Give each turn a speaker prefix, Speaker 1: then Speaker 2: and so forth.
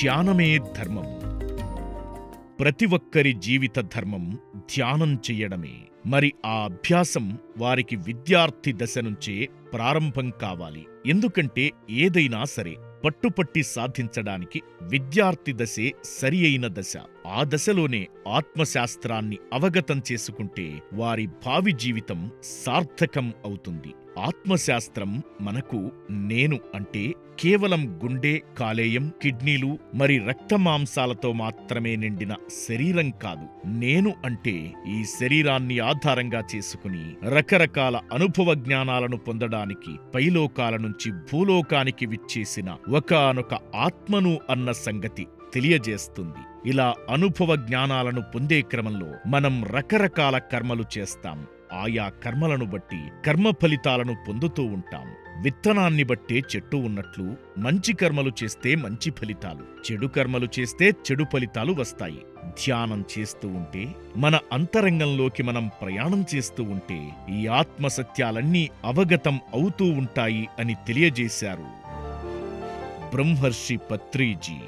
Speaker 1: ధ్యానమే ధర్మం. ప్రతి ఒక్కరి జీవిత ధర్మం ధ్యానం చెయ్యడమే. మరి ఆ అభ్యాసం వారికి విద్యార్థి దశ నుంచే ప్రారంభం కావాలి. ఎందుకంటే ఏదైనా సరే పట్టుపట్టి సాధించడానికి విద్యార్థి దశే సరి అయిన దశ. ఆ దశలోనే ఆత్మశాస్త్రాన్ని అవగతం చేసుకుంటే వారి భావి జీవితం సార్థకం అవుతుంది. ఆత్మశాస్త్రం మనకు నేను అంటే కేవలం గుండె కాలేయం కిడ్నీలు మరి రక్తమాంసాలతో మాత్రమే నిండిన శరీరం కాదు. నేను అంటే ఈ శరీరాన్ని ఆధారంగా చేసుకుని రకరకాల అనుభవ జ్ఞానాలను పొందడానికి పైలోకాల నుంచి భూలోకానికి విచ్చేసిన ఒకానొక ఆత్మను అన్న సంగతి తెలియజేస్తుంది. ఇలా అనుభవ జ్ఞానాలను పొందే క్రమంలో మనం రకరకాల కర్మలు చేస్తాం. ఆయా కర్మలను బట్టి కర్మ ఫలితాలను పొందుతూ ఉంటాం. విత్తనాన్ని బట్టే చెట్టు ఉన్నట్లు మంచి కర్మలు చేస్తే మంచి ఫలితాలు చెడు కర్మలు చేస్తే చెడు ఫలితాలు వస్తాయి. ధ్యానం చేస్తూ ఉంటే మన అంతరంగంలోకి మనం ప్రయాణం చేస్తూ ఉంటే ఈ ఆత్మ సత్యాలన్నీ అవగతం అవుతూ ఉంటాయి అని తెలియజేశారు బ్రహ్మర్షి పత్రీజీ.